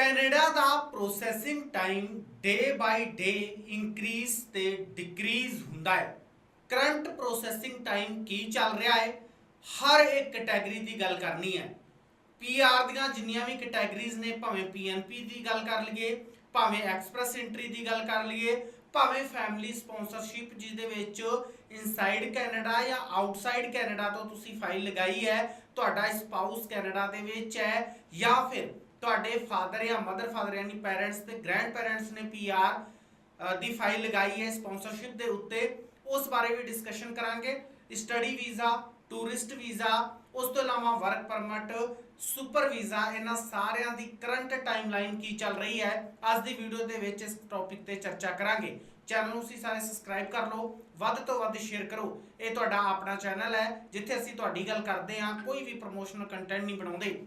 Canada the processing time day by day increase ਤੇ decrease ਹੁੰਦਾ ਹੈ। ਕਰੰਟ ਪ੍ਰੋਸੈਸਿੰਗ ਟਾਈਮ ਕੀ ਚੱਲ ਰਿਹਾ ਹੈ? ਹਰ ਇੱਕ ਕੈਟਾਗਰੀ ਦੀ ਗੱਲ ਕਰਨੀ ਹੈ। ਪੀਆਰ ਦੀਆਂ ਜਿੰਨੀਆਂ ਵੀ ਕੈਟਾਗਰੀਜ਼ ਨੇ, ਭਾਵੇਂ ਪੀਐਨਪੀ ਦੀ ਗੱਲ ਕਰ ਲਈਏ, ਭਾਵੇਂ ਐਕਸਪ੍ਰੈਸ ਐਂਟਰੀ ਦੀ ਗੱਲ ਕਰ ਲਈਏ, ਭਾਵੇਂ ਫੈਮਿਲੀ ਸਪਾਂਸਰਸ਼ਿਪ ਜਿਹਦੇ ਵਿੱਚ ਇਨਸਾਈਡ ਕੈਨੇਡਾ ਜਾਂ ਆਊਟਸਾਈਡ ਕੈਨੇਡਾ ਤੋਂ ਤੁਸੀਂ ਫਾਈਲ ਲਗਾਈ ਹੈ, ਤੁਹਾਡਾ ਸਪਾਊਸ ਕੈਨੇਡਾ ਦੇ ਵਿੱਚ ਹੈ ਜਾਂ ਫਿਰ ਤੁਹਾਡੇ ਫਾਦਰ ਜਾਂ ਮਦਰ ਫਾਦਰ ਯਾਨੀ ਪੈਰੈਂਟਸ ਤੇ ਗ੍ਰੈਂਡ ਪੈਰੈਂਟਸ ਨੇ ਪੀਆਰ ਦੀ ਫਾਈਲ ਲਗਾਈ ਹੈ ਸਪਾਂਸਰਸ਼ਿਪ ਦੇ ਉੱਤੇ। ਉਸ ਬਾਰੇ ਵੀ ਡਿਸਕਸ਼ਨ ਕਰਾਂਗੇ। ਸਟੱਡੀ ਵੀਜ਼ਾ ਟੂਰਿਸਟ ਵੀਜ਼ਾ ਉਸ ਤੋਂ ਇਲਾਵਾ ਵਰਕ ਪਰਮਿਟ ਸੁਪਰ ਵੀਜ਼ਾ ਇਹਨਾਂ ਸਾਰਿਆਂ ਦੀ ਕਰੰਟ ਟਾਈਮਲਾਈਨ ਕੀ ਚੱਲ ਰਹੀ ਹੈ, ਅੱਜ ਦੀ ਵੀਡੀਓ ਦੇ ਵਿੱਚ ਇਸ ਟੌਪਿਕ ਤੇ ਚਰਚਾ ਕਰਾਂਗੇ। ਚੈਨਲ ਨੂੰ ਤੁਸੀਂ ਸਾਰੇ ਸਬਸਕ੍ਰਾਈਬ ਕਰ ਲਓ, ਵੱਧ ਤੋਂ ਵੱਧ ਸ਼ੇਅਰ ਕਰੋ। ਇਹ ਤੁਹਾਡਾ ਆਪਣਾ ਚੈਨਲ ਹੈ, ਜਿੱਥੇ ਅਸੀਂ ਤੁਹਾਡੀ ਗੱਲ ਕਰਦੇ ਹਾਂ, ਕੋਈ ਵੀ ਪ੍ਰੋਮੋਸ਼ਨਲ ਕੰਟੈਂਟ ਨਹੀਂ ਬਣਾਉਂਦੇ।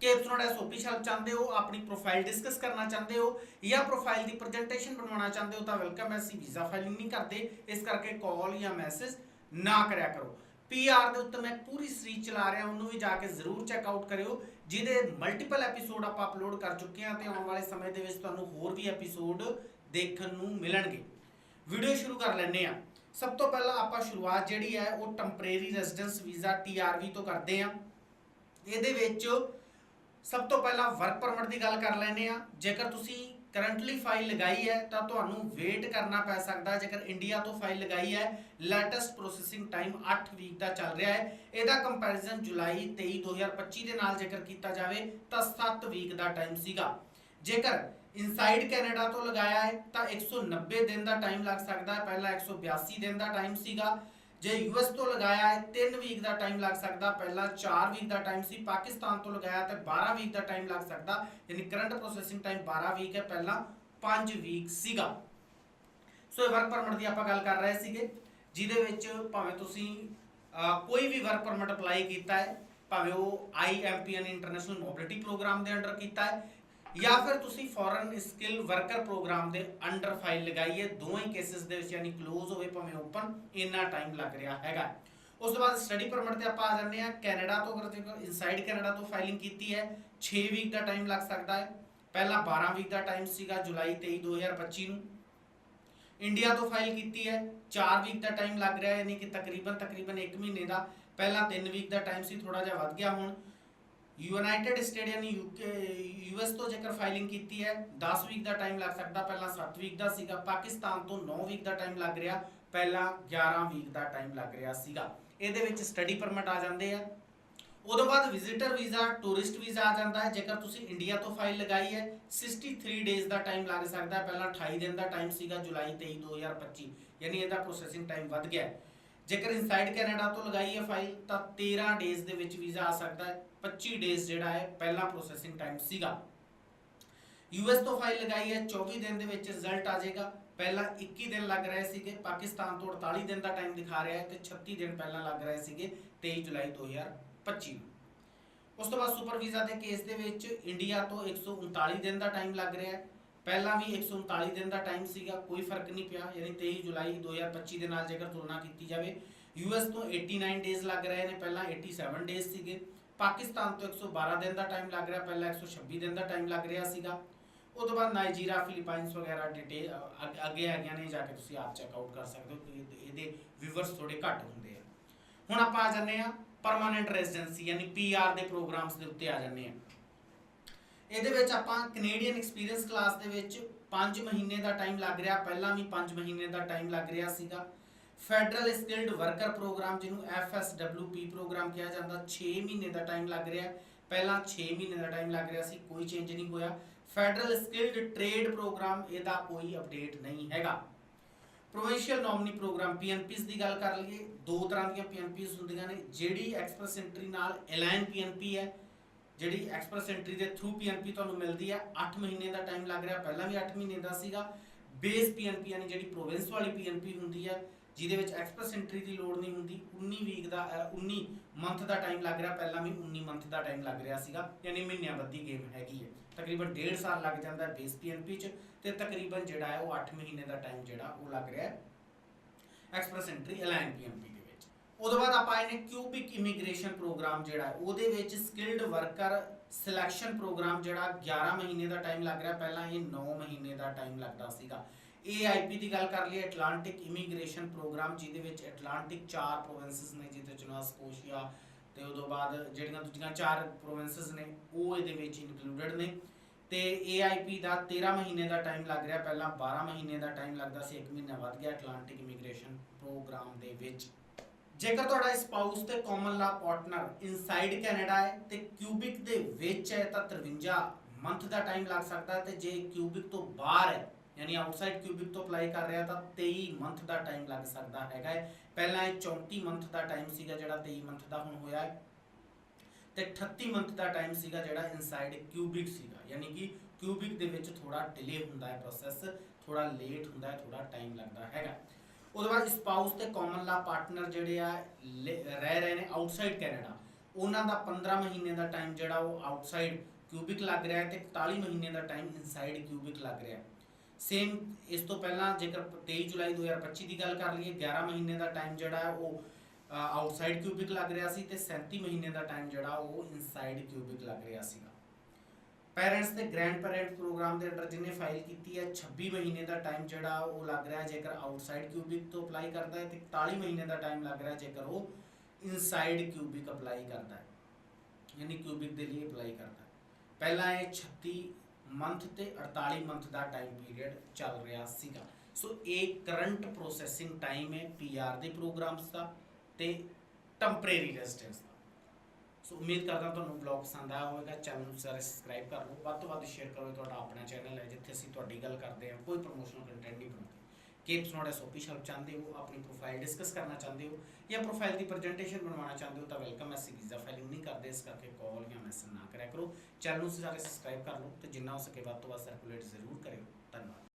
ਕਿ ਐਪਸੋਡ ਐਸਓਪੀ ਸ਼ਾਲ ਚਾਹੁੰਦੇ ਹੋ, ਆਪਣੀ ਪ੍ਰੋਫਾਈਲ ਡਿਸਕਸ ਕਰਨਾ ਚਾਹੁੰਦੇ ਹੋ ਜਾਂ ਪ੍ਰੋਫਾਈਲ ਦੀ ਪ੍ਰੈਜੈਂਟੇਸ਼ਨ ਬਣਵਾਉਣਾ ਚਾਹੁੰਦੇ ਹੋ ਤਾਂ ਵੈਲਕਮ ਹੈ ਵੀਜ਼ਾ ਫਾਈਲਿੰਗ ਨਹੀਂ ਕਰਦੇ। ਇਸ ਕਰਕੇ ਕਾਲ ਜਾਂ ਮੈਸੇਜ ਨਾ ਕਰਿਆ ਕਰੋ। ਪੀਆਰ ਦੇ ਉੱਤੇ ਮੈਂ ਪੂਰੀ ਸੀਰੀਜ਼ ਚਲਾ ਰਿਹਾ, ਉਹਨੂੰ ਵੀ ਜਾ ਕੇ ਜ਼ਰੂਰ ਚੈੱਕ ਆਊਟ ਕਰਿਓ। ਜਿਹਦੇ ਮਲਟੀਪਲ ਐਪੀਸੋਡ ਆਪਾਂ ਅਪਲੋਡ ਕਰ ਚੁੱਕੇ ਹਾਂ ਤੇ ਆਉਣ ਵਾਲੇ ਸਮੇਂ ਦੇ ਵਿੱਚ ਤੁਹਾਨੂੰ ਹੋਰ ਵੀ ਐਪੀਸੋਡ ਦੇਖਣ ਨੂੰ ਮਿਲਣਗੇ। ਵੀਡੀਓ ਸ਼ੁਰੂ ਕਰ ਲੈਂਦੇ ਆ ਸਭ ਤੋਂ ਪਹਿਲਾਂ ਆਪਾਂ ਸ਼ੁਰੂਆਤ ਜਿਹੜੀ ਹੈ, ਉਹ ਟੈਂਪਰੇਰੀ ਰੈਜ਼ੀਡੈਂਸ ਵੀਜ਼ਾ ਟੀਆਰਵੀ ਤੋਂ ਕਰਦੇ ਆ ਇਹਦੇ ਵਿੱਚ ਸਭ ਤੋਂ ਪਹਿਲਾਂ ਵਰਕ ਪਰਮਿਟ ਦੀ ਗੱਲ ਕਰ ਲੈਂਦੇ ਆ ਜੇਕਰ ਤੁਸੀਂ ਕਰੰਟਲੀ ਫਾਈਲ ਲਗਾਈ ਹੈ, ਤਾਂ ਤੁਹਾਨੂੰ ਵੇਟ ਕਰਨਾ ਪੈ ਸਕਦਾ। ਜੇਕਰ ਇੰਡੀਆ ਤੋਂ ਫਾਈਲ ਲਗਾਈ ਹੈ ਲੈਟੈਸਟ ਪ੍ਰੋਸੈਸਿੰਗ ਟਾਈਮ 8 ਵੀਕ ਦਾ ਚੱਲ ਰਿਹਾ ਹੈ। ਇਹਦਾ ਕੰਪੈਰੀਜ਼ਨ ਜੁਲਾਈ 23 2025 ਦੇ ਨਾਲ ਜੇਕਰ ਕੀਤਾ ਜਾਵੇ, ਤਾਂ 7 ਵੀਕ ਦਾ ਟਾਈਮ ਸੀਗਾ। ਜੇਕਰ ਇਨਸਾਈਡ ਕੈਨੇਡਾ ਤੋਂ ਲਗਾਇਆ ਹੈ, ਤਾਂ 190 ਦਿਨ ਦਾ ਟਾਈਮ ਲੱਗ ਸਕਦਾ ਹੈ। ਪਹਿਲਾਂ 182 ਦਿਨ ਦਾ ਟਾਈਮ ਸੀਗਾ। ਜੇ ਯੂਐਸ ਤੋਂ ਲਗਾਇਆ ਹੈ 3 ਵੀਕ ਦਾ ਟਾਈਮ ਲੱਗ ਸਕਦਾ। ਪਹਿਲਾਂ 4 ਵੀਕ ਦਾ ਟਾਈਮ ਸੀ, ਪਾਕਿਸਤਾਨ ਤੋਂ ਲਗਾਇਆ ਤੇ 12 ਵੀਕ ਦਾ ਟਾਈਮ ਲੱਗ ਸਕਦਾ। ਯਾਨੀ ਕਰੰਟ ਪ੍ਰੋਸੈਸਿੰਗ ਟਾਈਮ 12 ਵੀਕ ਹੈ, ਪਹਿਲਾਂ 5 ਵੀਕ ਸੀਗਾ। ਸੋ ਇਹ ਵਰਕ ਪਰਮਿਟ ਦੀ ਆਪਾਂ ਗੱਲ ਕਰ ਰਹੇ ਸੀਗੇ, ਜਿਹਦੇ ਵਿੱਚ ਭਾਵੇਂ ਤੁਸੀਂ ਕੋਈ ਵੀ ਵਰਕ ਪਰਮਿਟ ਅਪਲਾਈ ਕੀਤਾ ਹੈ, ਭਾਵੇਂ ਉਹ ਆਈਐਮਪੀਐਨ ਇੰਟਰਨੈਸ਼ਨਲ ਮੋਬਿਲਿਟੀ ਪ੍ਰੋਗਰਾਮ ਦੇ ਅੰਡਰ ਕੀਤਾ ਹੈ ਜਾਂ ਫਿਰ ਤੁਸੀਂ ਫੋਰਨ ਸਕਿੱਲ ਵਰਕਰ ਪ੍ਰੋਗਰਾਮ ਦੇ ਅੰਡਰ ਫਾਈਲ ਲਗਾਈ ਦੋਵੇਂ ਕੇਸਿਸ ਦੇ ਵਿੱਚ ਯਾਨੀ ক্লোਜ਼ ਹੋਵੇ ਭਾਵੇਂ ਓਪਨ ਇੰਨਾ ਟਾਈਮ ਲੱਗ ਰਿਹਾ ਹੈਗਾ। ਉਸ ਤੋਂ ਬਾਅਦ ਸਟੱਡੀ ਪਰਮਿਟ ਤੇ ਆਪਾਂ ਆ ਜਾਂਦੇ ਹਾਂ, ਕੈਨੇਡਾ ਤੋਂ ਅਗਰ ਜੇਕਰ ਇਨਸਾਈਡ ਕੈਨੇਡਾ ਤੋਂ ਫਾਈਲਿੰਗ ਕੀਤੀ ਹੈ 6 ਵੀਕ ਦਾ ਟਾਈਮ ਲੱਗ ਸਕਦਾ ਹੈ। ਪਹਿਲਾਂ 12 ਵੀਕ ਦਾ ਟਾਈਮ ਸੀਗਾ, ਜੁਲਾਈ 23 2025 ਨੂੰ। ਇੰਡੀਆ ਤੋਂ ਫਾਈਲ ਕੀਤੀ ਹੈ 4 ਵੀਕ ਦਾ ਟਾਈਮ ਲੱਗ ਰਿਹਾ ਯਾਨੀ ਕਿ ਤਕਰੀਬਨ ਤਕਰੀਬਨ 1 ਮਹੀਨੇ ਦਾ। ਪਹਿਲਾਂ 3 ਵੀਕ ਦਾ ਟਾਈਮ ਸੀ ਥੋੜਾ ਜਿਹਾ ਵੱਧ ਗਿਆ ਹੁਣ। ਯੂਨਾਈਟਿਡ ਸਟੇਟ ਯਾਨੀ ਯੂਕੇ ਯੂਐਸ ਤੋਂ ਜੇਕਰ ਫਾਈਲਿੰਗ ਕੀਤੀ ਹੈ 10 ਵੀਕ ਦਾ ਟਾਈਮ ਲੱਗ ਸਕਦਾ, ਪਹਿਲਾਂ 7 ਵੀਕ ਦਾ ਸੀਗਾ, ਪਾਕਿਸਤਾਨ ਤੋਂ 9 ਵੀਕ ਦਾ ਟਾਈਮ ਲੱਗ ਰਿਹਾ, ਪਹਿਲਾਂ 11 ਵੀਕ ਦਾ ਟਾਈਮ ਲੱਗ ਰਿਹਾ ਸੀਗਾ। ਇਹਦੇ ਵਿੱਚ ਸਟੱਡੀ ਪਰਮਿਟ ਆ ਜਾਂਦੇ ਆ। ਉਦੋਂ ਬਾਅਦ ਵਿਜ਼ਿਟਰ ਵੀਜ਼ਾ ਟੂਰਿਸਟ ਵੀਜ਼ਾ ਆ ਜਾਂਦਾ ਹੈ, ਜੇਕਰ ਤੁਸੀਂ ਇੰਡੀਆ ਤੋਂ ਫਾਈਲ ਲਗਾਈ ਹੈ 63 ਡੇਜ਼ ਦਾ ਟਾਈਮ ਲੱਗ ਸਕਦਾ ਹੈ, ਪਹਿਲਾਂ 28 ਦਿਨ ਦਾ ਟਾਈਮ ਸੀਗਾ, ਜੁਲਾਈ 23 2025 ਯਾਨੀ ਇਹਦਾ ਪ੍ਰੋਸੈਸਿੰਗ ਟਾਈਮ ਵੱਧ ਗਿਆ ਜੇਕਰ ਇਨਸਾਈਡ ਕੈਨੇਡਾ ਤੋਂ ਲਗਾਈ ਹੈ ਫਾਈਲ ਤਾਂ 13 ਡੇਜ਼ ਦੇ ਵਿੱਚ ਵੀਜ਼ਾ ਆ ਸਕਦਾ ਹੈ। 25 ਡੇਜ਼ ਜਿਹੜਾ ਹੈ ਪਹਿਲਾ ਪ੍ਰੋਸੈਸਿੰਗ ਟਾਈਮ ਸੀਗਾ। ਯੂਐਸ ਤੋਂ ਫਾਈਲ ਲਗਾਈ ਹੈ 24 ਦਿਨ ਦੇ ਵਿੱਚ ਰਿਜ਼ਲਟ ਆ ਜਾਏਗਾ। ਪਹਿਲਾਂ 21 ਦਿਨ ਲੱਗ ਰਹੇ ਸੀਗੇ, ਪਾਕਿਸਤਾਨ ਤੋਂ 48 ਦਿਨ ਦਾ ਟਾਈਮ ਦਿਖਾ ਰਿਹਾ ਹੈ ਤੇ 36 ਦਿਨ ਪਹਿਲਾਂ ਲੱਗ ਰਹੇ ਸੀਗੇ 23 ਜੁਲਾਈ 2025 ਨੂੰ। ਉਸ ਤੋਂ ਬਾਅਦ ਸੁਪਰ ਵੀਜ਼ਾ ਦੇ ਕੇਸ ਦੇ ਵਿੱਚ ਇੰਡੀਆ ਤੋਂ 139 ਦਿਨ ਦਾ ਟਾਈਮ ਲੱਗ ਰਿਹਾ ਹੈ। ਪਹਿਲਾਂ ਵੀ 139 ਦਿਨ ਦਾ ਟਾਈਮ ਸੀਗਾ, ਕੋਈ ਫ਼ਰਕ ਨਹੀਂ ਪਿਆ, ਯਾਨੀ 23 ਜੁਲਾਈ 2025 ਦੇ ਨਾਲ ਜੇਕਰ ਤੁਲਨਾ ਕੀਤੀ ਜਾਵੇ ਯੂਐਸ ਤੋਂ 89 ਡੇਜ਼ ਲੱਗ ਰਹੇ ਨੇ, ਪਹਿਲਾਂ 87 ਡੇਜ਼ ਸੀਗੇ। ਪਾਕਿਸਤਾਨ ਤੋਂ 112 ਦਿਨ ਦਾ ਟਾਈਮ ਲੱਗ ਰਿਹਾ, ਪਹਿਲਾਂ 126 ਦਿਨ ਦਾ ਟਾਈਮ ਲੱਗ ਰਿਹਾ ਸੀਗਾ। ਉਹ ਤੋਂ ਬਾਅਦ ਨਾਈਜੀਰੀਆ, ਫਿਲੀਪਾਈਨਸ ਵਗੈਰਾ ਡਿਟੇਲ ਅੱਗੇ ਹੈਗੀਆਂ ਨੇ, ਜਾ ਕੇ ਤੁਸੀਂ ਆਪ ਚੈੱਕ ਆਊਟ ਕਰ ਸਕਦੇ ਹੋ ਇਹਦੇ- ਇਹਦੇ ਥੋੜੇ ਘੱਟ ਹੁੰਦੇ ਆ। ਹੁਣ ਆਪਾਂ ਆ ਜਾਂਦੇ ਆ ਪਰਮਾਨੈਂਟ ਰੈਜ਼ੀਡੈਂਸੀ ਯਾਨੀ ਪੀਆਰ ਦੇ ਪ੍ਰੋਗਰਾਮਸ ਦੇ ਉੱਤੇ ਆ ਜਾਂਦੇ ਆ ਇਹਦੇ ਵਿੱਚ ਆਪਾਂ ਕੈਨੇਡੀਅਨ ਐਕਸਪੀਰੀਅੰਸ ਕਲਾਸ ਦੇ ਵਿੱਚ 5 ਮਹੀਨੇ ਦਾ ਟਾਈਮ ਲੱਗ ਰਿਹਾ, ਪਹਿਲਾਂ ਵੀ 5 ਮਹੀਨੇ ਦਾ ਟਾਈਮ ਲੱਗ ਰਿਹਾ ਸੀਗਾ। ਫੈਡਰਲ ਸਕਿਲਡ ਵਰਕਰ ਪ੍ਰੋਗਰਾਮ, ਜਿਹਨੂੰ FSWP ਪ੍ਰੋਗਰਾਮ ਕਿਹਾ ਜਾਂਦਾ 6 ਮਹੀਨੇ ਦਾ ਟਾਈਮ ਲੱਗ ਰਿਹਾ ਪਹਿਲਾਂ 6 ਮਹੀਨੇ ਦਾ ਟਾਈਮ ਲੱਗ ਰਿਹਾ ਸੀ, ਕੋਈ ਚੇਂਜ ਨਹੀਂ ਹੋਇਆ। ਫੈਡਰਲ ਸਕਿਲਡ ਟ੍ਰੇਡ ਪ੍ਰੋਗਰਾਮ, ਇਹਦਾ ਕੋਈ ਅਪਡੇਟ ਨਹੀਂ ਹੈਗਾ। ਪ੍ਰੋਵਿੰਸ਼ੀਅਲ ਨੋਮਨੀ ਪ੍ਰੋਗਰਾਮ ਪੀਐਨਪੀਸ ਦੀ ਗੱਲ ਕਰ ਲਈਏ, ਦੋ ਤਰ੍ਹਾਂ ਦੀਆਂ ਪੀਐਨਪੀਸ ਹੁੰਦੀਆਂ ਨੇ। ਜਿਹੜੀ ਐਕਸਪ੍ਰੈਸ ਐਂਟਰੀ ਨਾਲ ਅਲਾਈਨ ਪੀਐਨਪੀ ਹੈ, ਜਿਹੜੀ ਐਕਸਪ੍ਰੈਸ ਐਂਟਰੀ ਦੇ ਥਰੂ ਪੀਐਨਪੀ ਤੁਹਾਨੂੰ ਮਿਲਦੀ ਹੈ 8 ਮਹੀਨੇ ਦਾ ਟਾਈਮ ਲੱਗ ਰਿਹਾ। ਪਹਿਲਾਂ ਵੀ 8 ਮਹੀਨੇ ਦਾ ਸੀਗਾ। ਬੇਸ ਪੀਐਨਪੀ ਯਾਨੀ ਜਿਹੜੀ ਪ੍ਰੋਵਿੰਸ ਵਾਲੀ ਪੀਐਨਪੀ ਹੁੰਦੀ ਹੈ ਜਿਹਦੇ ਵਿੱਚ ਐਕਸਪ੍ਰੈਸ ਐਂਟਰੀ ਦੀ ਲੋੜ ਨਹੀਂ ਹੁੰਦੀ 19 ਵੀਕ ਦਾ ਅ, 19 ਮੰਥ ਦਾ ਟਾਈਮ ਲੱਗ ਰਿਹਾ ਪਹਿਲਾਂ ਵੀ 19 ਮੰਥ ਦਾ ਟਾਈਮ ਲੱਗ ਰਿਹਾ ਸੀਗਾ ਯਾਨੀ ਮਹੀਨਿਆਂ ਬੱਧੀ ਗੇਮ ਹੈਗੀ ਹੈ। ਤਕਰੀਬਨ 1.5 ਸਾਲ ਲੱਗ ਜਾਂਦਾ ਹੈ ਬੇਸ ਪੀਐਨਪੀ ਚ ਤੇ ਤਕਰੀਬਨ ਜਿਹੜਾ ਹੈ ਉਹ 8 ਮਹੀਨੇ ਦਾ ਟਾਈਮ ਜਿਹੜਾ ਉਹ ਲੱਗ ਰਿਹਾ ਹੈ ਐਕਸਪ੍ਰੈਸ ਐਂਟਰੀ ਅਲਾਈਨ ਪੀਐਮਪੀ ਦੇ ਵਿੱਚ। ਉਦੋਂ ਬਾਅਦ ਆਪਾਂ ਇਹਨੇ ਕਿਊਬਿਕ ਇਮੀਗ੍ਰੇਸ਼ਨ ਪ੍ਰੋਗਰਾਮ ਜਿਹੜਾ ਹੈ ਉਹਦੇ ਵਿੱਚ ਸਕਿਲਡ ਵਰਕਰ ਸਿਲੈਕਸ਼ਨ ਪ੍ਰੋਗਰਾਮ ਜਿਹੜਾ 11 ਮਹੀਨੇ ਦਾ ਟਾਈਮ ਲੱਗ ਰਿਹਾ ਪਹਿਲਾਂ ਇਹ 9 ਮਹੀਨੇ ਦਾ ਟਾਈਮ ਲੱਗਦਾ ਸੀਗਾ। AIP ਦੀ ਗੱਲ ਕਰ ਲਈਏ ਐਟਲਾਂਟਿਕ ਇਮੀਗ੍ਰੇਸ਼ਨ ਪ੍ਰੋਗਰਾਮ ਜਿਹਦੇ ਵਿੱਚ ਐਟਲਾਂਟਿਕ ਚਾਰ ਪ੍ਰੋਵਿੰਸਸ ਨੇ, ਜਿਹਦੇ ਚ ਨਵਾਂ ਤੇ ਉਦੋਂ ਬਾਅਦ ਜਿਹੜੀਆਂ ਦੂਜੀਆਂ ਚਾਰ ਪ੍ਰੋਵਿੰਸਸ ਨੇ, ਉਹ ਇਹਦੇ ਵਿੱਚ ਇਨਕਲੂਡਡ ਨੇ। ਤੇ AIP ਦਾ 13 ਮਹੀਨੇ ਦਾ ਟਾਈਮ ਲੱਗ ਰਿਹਾ, ਪਹਿਲਾਂ 12 ਮਹੀਨੇ ਦਾ ਟਾਈਮ ਲੱਗਦਾ ਸੀ 1 ਮਹੀਨਾ ਵੱਧ ਗਿਆ ਐਟਲਾਂਟਿਕ ਇਮੀਗ੍ਰੇਸ਼ਨ ਪ੍ਰੋਗਰਾਮ ਦੇ ਵਿੱਚ। ਜੇਕਰ ਤੁਹਾਡਾ ਸਪਾਊਸ ਤੇ ਕਾਮਨ ਲਾ ਪਾਰਟਨਰ ਇਨਸਾਈਡ ਕੈਨੇਡਾ ਹੈ, ਤੇ ਕਿਊਬਿਕ ਦੇ ਵਿੱਚ ਹੈ, ਤਾਂ 53 ਮੰਥ ਦਾ ਟਾਈਮ ਲੱਗ ਸਕਦਾ ਹੈ, ਤੇ ਜੇ ਕਿਊਬਿਕ ਤੋਂ ਬਾਹਰ ਹੈ ਯਾਨੀ ਆਊਟਸਾਈਡ ਕਿਊਬਿਕ ਤੋਂ ਅਪਲਾਈ ਕਰ ਰਿਹਾ ਤਾਂ 23 ਮੰਥ ਦਾ ਟਾਈਮ ਲੱਗ ਸਕਦਾ ਹੈਗਾ ਹੈ। ਪਹਿਲਾਂ ਇਹ 34 ਮੰਥ ਦਾ ਟਾਈਮ ਸੀਗਾ ਜਿਹੜਾ 23 ਮੰਥ ਦਾ, ਹੁਣ ਹੋਇਆ ਹੈ। ਤੇ 38 ਮੰਥ ਦਾ ਟਾਈਮ ਸੀਗਾ ਜਿਹੜਾ ਇਨਸਾਈਡ ਕਿਊਬਿਕ ਸੀਗਾ। ਯਾਨੀ ਕਿ ਕਿਊਬਿਕ ਦੇ ਵਿੱਚ ਥੋੜਾ ਡਿਲੇ ਹੁੰਦਾ ਹੈ ਪ੍ਰੋਸੈਸ ਥੋੜਾ ਲੇਟ ਹੁੰਦਾ ਹੈ ਥੋੜਾ ਟਾਈਮ ਲੱਗਦਾ ਹੈਗਾ। ਉਹਦੇ ਬਾਅਦ ਸਪਾਊਸ ਤੇ ਕਾਮਨ ਲਾ ਪਾਰਟਨਰ ਜਿਹੜੇ ਆ ਰਹਿ ਰਹੇ ਨੇ ਆਊਟਸਾਈਡ ਕੈਨੇਡਾ ਉਹਨਾਂ ਦਾ 15 ਮਹੀਨੇ ਦਾ ਟਾਈਮ ਜਿਹੜਾ ਉਹ ਆਊਟਸਾਈਡ ਕਿਊਬਿਕ ਲੱਗ ਰਿਹਾ ਹੈ ਤੇ 41 ਮਹੀਨੇ ਦਾ ਟਾਈਮ ਇਨਸਾਈਡ ਕਿਊਬਿਕ ਲੱਗ ਰਿਹਾ ਹੈ। ਸੇਮ ਇਸ ਤੋਂ ਪਹਿਲਾਂ ਜੇਕਰ 23 ਜੁਲਾਈ 2025 ਦੀ ਗੱਲ ਕਰ ਲਈਏ 11 ਮਹੀਨੇ ਦਾ ਟਾਈਮ ਜਿਹੜਾ ਹੈ ਉਹ ਆਊਟਸਾਈਡ ਕਿਊਬਿਕ ਲੱਗ ਰਿਹਾ ਸੀ ਤੇ 37 ਮਹੀਨੇ ਦਾ ਟਾਈਮ ਜਿਹੜਾ ਉਹ ਇਨਸਾਈਡ ਕਿਊਬਿਕ ਲੱਗ ਰਿਹਾ ਸੀਗਾ। ਪੈਰੈਂਟਸ ਤੇ ਗ੍ਰੈਂਡ ਪੈਰੈਂਟ ਪ੍ਰੋਗਰਾਮ ਦੇ ਅੰਡਰ ਜਿਹਨੇ ਫਾਈਲ ਕੀਤੀ ਹੈ 26 ਮਹੀਨੇ ਦਾ ਟਾਈਮ ਜਿਹੜਾ ਉਹ ਲੱਗ ਰਿਹਾ ਜੇਕਰ ਆਊਟਸਾਈਡ ਕਿਊਬਿਕ ਤੋਂ ਅਪਲਾਈ ਕਰਦਾ ਹੈ ਤੇ 41 ਮਹੀਨੇ ਦਾ ਟਾਈਮ ਲੱਗ ਰਿਹਾ ਜੇਕਰ ਉਹ ਇਨਸਾਈਡ ਕਿਊਬਿਕ ਅਪਲਾਈ ਕਰਦਾ ਹੈ, ਯਾਨੀ ਕਿਊਬਿਕ ਦੇ ਲਈ ਅਪਲਾਈ ਕਰਦਾ ਹੈ। ਪਹਿਲਾਂ ਇਹ 36 ਮੰਥ ਤੇ 48 ਮੰਥ ਦਾ ਟਾਈਮ ਪੀਰੀਅਡ ਚੱਲ ਰਿਹਾ ਸੀਗਾ। ਸੋ ਇਹ ਕਰੰਟ ਪ੍ਰੋਸੈਸਿੰਗ ਟਾਈਮ ਹੈ ਪੀਆਰ ਦੇ ਪ੍ਰੋਗਰਾਮਸ ਦਾ ਤੇ ਟੈਂਪਰੇਰੀ ਰੈਜ਼ੀਡੈਂਸ ਦਾ। ਸੋ ਉਮੀਦ ਕਰਦਾ ਤੁਹਾਨੂੰ ਵਲੌਗ ਪਸੰਦ ਆਇਆ ਹੋਵੇਗਾ ਚੈਨਲ ਨੂੰ ਸਾਰੇ ਸਬਸਕ੍ਰਾਈਬ ਕਰ ਲਓ। ਵੱਧ ਤੋਂ ਵੱਧ ਸ਼ੇਅਰ ਕਰੋ ਤੁਹਾਡਾ ਆਪਣਾ ਚੈਨਲ ਹੈ, ਜਿੱਥੇ ਅਸੀਂ ਤੁਹਾਡੀ ਗੱਲ ਕਰਦੇ ਹਾਂ, ਕੋਈ ਪ੍ਰੋਮੋਸ਼ਨਲ ਕੰਟੈਂਟ ਨਹੀਂ ਬਣਾਉਂਦੇ। ਕੇਪਸ ਨੋਟ ਐਸ ਆਫੀਸ਼ੀਅਲ ਚਾਹੁੰਦੇ ਹੋ, ਆਪਣੀ ਪ੍ਰੋਫਾਈਲ ਡਿਸਕਸ ਕਰਨਾ ਚਾਹੁੰਦੇ ਹੋ ਜਾਂ ਪ੍ਰੋਫਾਈਲ ਦੀ ਪ੍ਰੈਜੈਂਟੇਸ਼ਨ ਬਣਵਾਉਣਾ ਚਾਹੁੰਦੇ ਹੋ, ਤਾਂ ਵੈਲਕਮ ਅਸੀਂ ਵੀਜ਼ਾ ਫਾਈਲਿੰਗ ਨਹੀਂ ਕਰਦੇ ਇਸ ਕਰਕੇ ਕਾਲ ਜਾਂ ਮੈਸੇਜ ਨਾ ਕਰਿਆ ਕਰੋ। ਚੈਨਲ ਨੂੰ ਸਾਰੇ ਸਬਸਕ੍ਰਾਈਬ ਕਰ ਲਓ ਤੇ ਜਿੰਨਾ ਹੋ ਸਕੇ ਵੱਧ ਤੋਂ ਵੱਧ ਸਰਕੂਲੇਟ ਜ਼ਰੂਰ ਕਰਿਓ। ਧੰਨਵਾਦ।